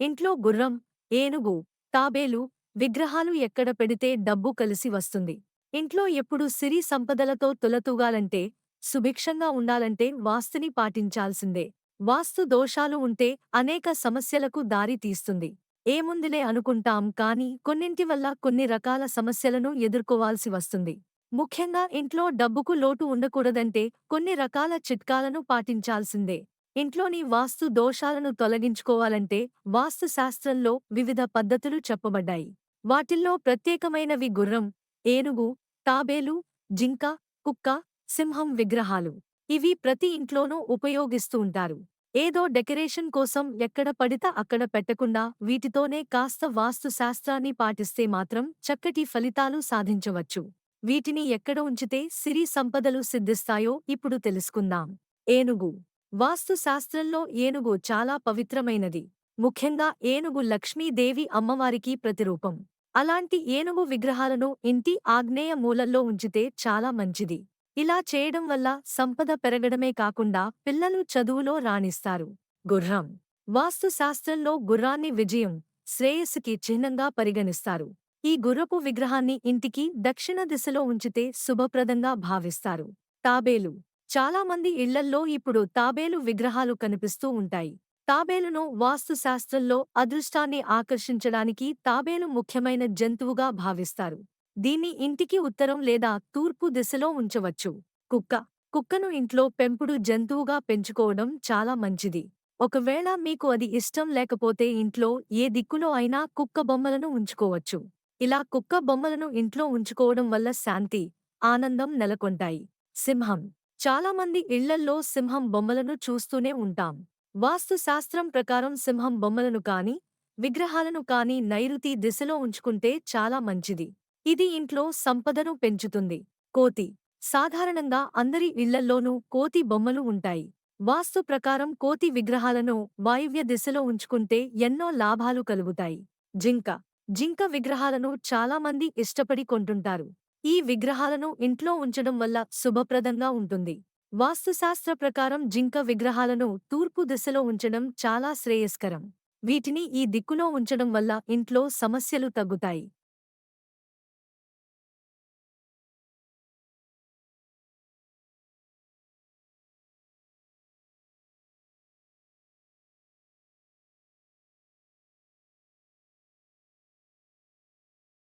ఇంట్లో గుర్రం ఏనుగు తాబేలు విగ్రహాలు ఎక్కడ పెడితే డబ్బు కలిసి వస్తుంది. ఇంట్లో ఎప్పుడు సిరి సంపదలతో తులతూగాలంటే సుభిక్షంగా ఉండాలంటే వాస్తుని పాటించాల్సిందే. వాస్తు దోషాలు ఉంటే అనేక సమస్యలకు దారి తీస్తుంది. ఏముందిలే అనుకుంటాం కానీ కొన్నింటి వల్ల కొన్ని రకాల సమస్యలను ఎదుర్కోవాల్సి వస్తుంది. ముఖ్యంగా ఇంట్లో డబ్బుకు లోటు ఉండకూడదంటే కొన్ని రకాల చిట్కాలను పాటించాల్సిందే. ఇంట్లోని వాస్తు దోషాలను తొలగించుకోవాలంటే వాస్తు శాస్త్రంలో వివిధ పద్ధతులు చెప్పబడ్డాయి. వాటిల్లో ప్రత్యేకమైనవి గుర్రం ఏనుగు తాబేలు జింక కుక్క సింహం విగ్రహాలు. ఇవి ప్రతి ఇంట్లోనూ ఉపయోగిస్తూ ఉంటారు. ఏదో డెకరేషన్ కోసం ఎక్కడ పడితే అక్కడ పెట్టకుండా వీటితోనే కాస్త వాస్తు శాస్త్రాన్ని పాటిస్తే మాత్రం చక్కటి ఫలితాలు సాధించవచ్చు. వీటిని ఎక్కడ ఉంచితే సిరి సంపదలు సిద్ధిస్తాయో ఇప్పుడు తెలుసుకుందాం. ఏనుగు వాస్తుశాస్త్రంలో ఏనుగు చాలా పవిత్రమైనది. ముఖ్యంగా ఏనుగు లక్ష్మీదేవి అమ్మవారికి ప్రతిరూపం. అలాంటి ఏనుగు విగ్రహాలను ఇంటి ఆగ్నేయ మూలల్లో ఉంచితే చాలా మంచిది. ఇలా చేయడం వల్ల సంపద పెరగడమే కాకుండా పిల్లలు చదువులో రాణిస్తారు. గుర్రం. వాస్తుశాస్త్రంలో గుర్రాన్ని విజయం శ్రేయస్సుకి చిహ్నంగా పరిగణిస్తారు. ఈ గుర్రపు విగ్రహాన్ని ఇంటికి దక్షిణ దిశలో ఉంచితే శుభప్రదంగా భావిస్తారు. తాబేలు. చాలామంది ఇళ్ళల్లో ఇప్పుడు తాబేలు విగ్రహాలు కనిపిస్తూ ఉంటాయి. తాబేలును వాస్తుశాస్త్రంలో అదృష్టాన్ని ఆకర్షించడానికి తాబేలు ముఖ్యమైన జంతువుగా భావిస్తారు. దీన్ని ఇంటికి ఉత్తరం లేదా తూర్పు దిశలో ఉంచవచ్చు. కుక్క. కుక్కను ఇంట్లో పెంపుడు జంతువుగా పెంచుకోవడం చాలా మంచిది. ఒకవేళ మీకు అది ఇష్టం లేకపోతే ఇంట్లో ఏ దిక్కులో అయినా కుక్క బొమ్మలను ఉంచుకోవచ్చు. ఇలా కుక్క బొమ్మలను ఇంట్లో ఉంచుకోవడం వల్ల శాంతి ఆనందం నెలకొంటాయి. సింహం. చాలామంది ఇళ్ళల్లో సింహం బొమ్మలను చూస్తూనే ఉంటాం. వాస్తుశాస్త్రం ప్రకారం సింహం బొమ్మలను కాని విగ్రహాలను కాని నైరుతి దిశలో ఉంచుకుంటే చాలా మంచిది. ఇది ఇంట్లో సంపదను పెంచుతుంది. కోతి. సాధారణంగా అందరి ఇళ్ళల్లోనూ కోతి బొమ్మలు ఉంటాయి. వాస్తు ప్రకారం కోతి విగ్రహాలను వాయువ్య దిశలో ఉంచుకుంటే ఎన్నో లాభాలు కలుగుతాయి. జింక. జింక విగ్రహాలను చాలామంది ఇష్టపడి కొంటుంటారు. ఈ విగ్రహాలను ఇంట్లో ఉంచడం వల్ల శుభప్రదంగా ఉంటుంది. వాస్తుశాస్త్ర ప్రకారం జింక విగ్రహాలను తూర్పు దిశలో ఉంచడం చాలా శ్రేయస్కరం. వీటిని ఈ దిక్కులో ఉంచడం వల్ల ఇంట్లో సమస్యలు తగ్గుతాయి.